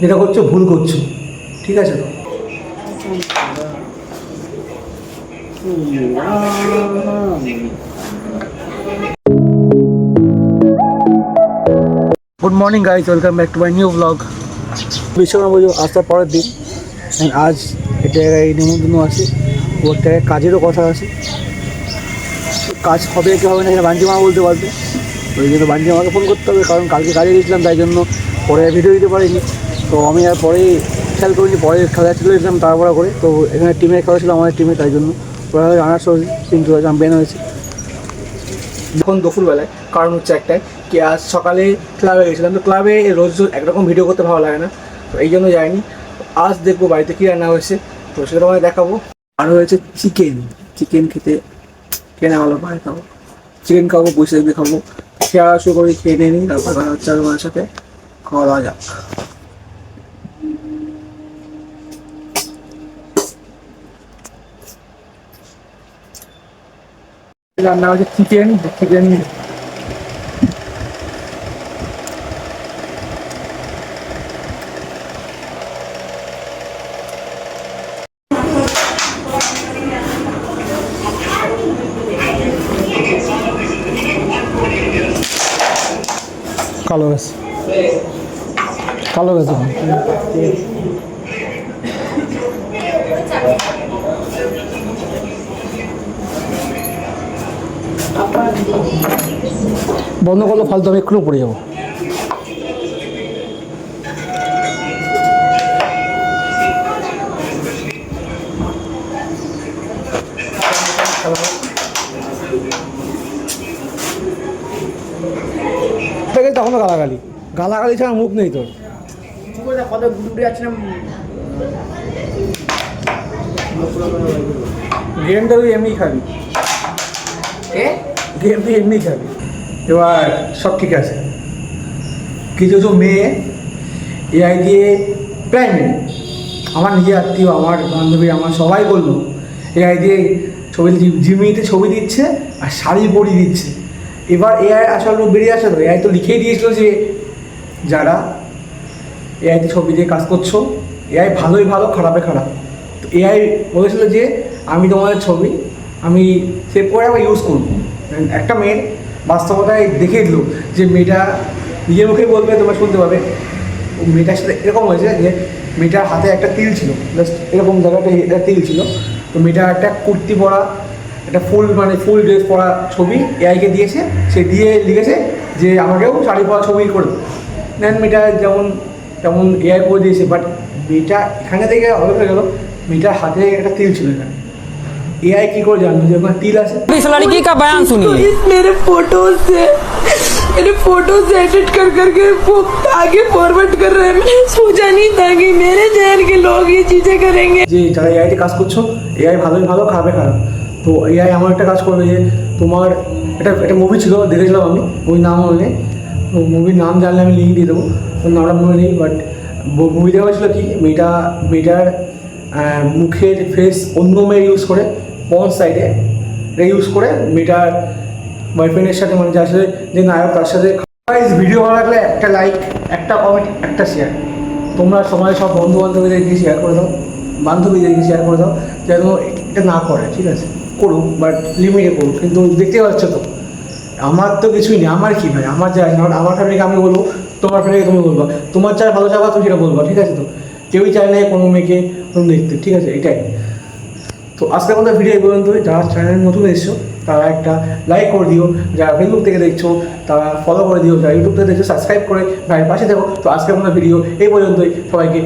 যেটা করছ ভুল করছ। ঠিক আছে? তো good morning guys welcome back to my new vlog Vishwakarma Puja আসার পরের দিন আজ এটা এই নিমন্ত্রণ আছে। ওর জায়গায় কাজেরও কথা আছে। কাজ হবে কি হবে না এটা বাঞ্জি মা বলতে পারবে। ওই জন্য বাঞ্জি আমাকে ফোন করতে হবে, কারণ কালকে কাজে গেছিলাম তাই জন্য পরে ভিডিও দিতে পারিনি। তো আমি আর পরে খেয়াল করিনি, পরে খেলা চলে গেছিলাম তারপরে করে। তো এখানে টিমে খেলা ছিল আমাদের টিমে তাই জন্য ওরা রানার্স হয়েছে, কিন্তু চ্যাম্পিয়ন হয়েছে। এখন দুপুরবেলায়, কারণ হচ্ছে একটাই, কি আজ সকালে ক্লাবে গেছিলাম তো ক্লাবে রোজ রোজ একরকম ভিডিও করতে ভালো লাগে না। তো এই জন্য যাইনি, আজ দেখব বাড়িতে কী রান্না হয়েছে, তো সেটা তোমায় দেখাবো। আর হয়েছে চিকেন চিকেন খেতে কেনা হলো বাইরে খাব চিকেন খাব বসে দিয়ে খাব। খেয়া শুরু করে, খেয়ে নিয়ে নিই, তারপর দেখা হচ্ছে তোমার সাথে খাওয়া দাওয়া যাক। রান্না হচ্ছে চিকেন চিকেন কালো গাছ। কালো গাছ বন্ধ করলে ফালতু আমি একটু পড়ে যাব। থেকে তখনও গালাগালি। গালাগালি ছাড়া মুখ নেই তোর। কত ঘুরে যাচ্ছিলাম গেমটা তুই এমনি খাবি। গেম তুই এমনি খাবি। এবার সব ঠিক আছে। কিছু কিছু মেয়ে এআই দিয়ে প্রায় মেয়ে আমার নিজের আত্মীয় আমার বান্ধবী আমার সবাই বলল এআই দিয়ে ছবি জিমিতে ছবি দিচ্ছে আর শাড়ি পরিয়ে দিচ্ছে। এবার এআই আসল রূপ বেরিয়ে আসে তো এআই তো লিখেই দিয়েছিল যে, যারা এআইতে ছবি দিয়ে কাজ করছ এআই ভালোই ভালো, খারাপে খারাপ। তো এআই বলেছিল যে, আমি তোমাদের ছবি, আমি সেভ করে আবার ইউজ করব। একটা মেয়ের বাস্তবতায় দেখে দিল যে, মেয়েটা নিজের মুখেই বলবে, তোমরা শুনতে পাবে। মেয়েটার সাথে এরকম হয়েছে যে, মেয়েটার হাতে একটা তিল ছিল। জাস্ট এরকম জায়গাটা তিল ছিল। তো মেয়েটা একটা কুর্তি পরা একটা ফুল মানে ফুল ড্রেস পরা ছবি এআইকে দিয়েছে সে দিয়ে লিখেছে যে আমাকেও শাড়ি পরা ছবি করে দাও। নেন মেয়েটা যেমন তেমন এআই করে দিয়েছে বাট মেয়েটা এখানে থেকে অবাক হয়ে গেল মেয়েটার হাতে একটা তিল ছিল এখানে এআই কী করে জানলো যে ওখানে তিল আছে इस लड़की का बयान तो सुनिए इस मेरे फोटोज से मेरे फोटोज एडिट कर करके वो आगे फॉरवर्ड कर रहे हैं मैंने सोचा नहीं था कि मेरे शहर के लोग ये चीजें करेंगे যে যারা এআইতে কাজ করছো এআই ভালোই ভালো খারাপে খারাপ তো এআই এমন একটা কাজ করবে যে তোমার একটা একটা মুভি ছিল, দেখেছিলাম আমি, ওই নাম মনে তো মুভির নাম জানলে আমি লিঙ্ক দিয়ে দেবো। নামটা মনে নেই বাট মুভি দেওয়া ছিল কি, মেয়েটা, মেয়েটার মুখের ফেস অন্য মেয়ে ইউজ করে পন সাইডে এটা ইউজ করে, মেয়েটার বয়ফ্রেন্ডের সাথে মানে যার সাথে যে নায়ক, তার সাথে ভিডিও ভালো লাগলে একটা লাইক একটা কমেন্ট একটা শেয়ার তোমরা সবাই সব বন্ধু বান্ধবীদেরকে শেয়ার করে দাও, বান্ধবীদেরকে শেয়ার করে দাও যেন এটা না করে, ঠিক আছে? করুক বাট লিমিটে করুক। কিন্তু দেখতে পাচ্ছ তো, আমার তো কিছুই নেই। আমার কি ভাই? আমার যা আমার আমার ফ্যামিলিকে আমি বলব, তোমার ফ্যামিলিকে তুমি বলবা। তোমার চাই ভালো চাবা, তুমি সেটা বলবা, ঠিক আছে তো? কেউই চায় না কোনো মেয়েকে দেখতে, ঠিক আছে? এটাই। তো আজকে আমাদের ভিডিও এই পর্যন্ত যারা চ্যানেল নতুন এসছো, তারা একটা লাইক করে দিও। যারা ফেসবুক থেকে দেখছ, তারা ফলো করে দিও। যারা ইউটিউব থেকে দেখছ সাবস্ক্রাইব করে ভাইয়ের পাশে দেখো তো আজকে আমাদের ভিডিও এই পর্যন্তই। সবাইকে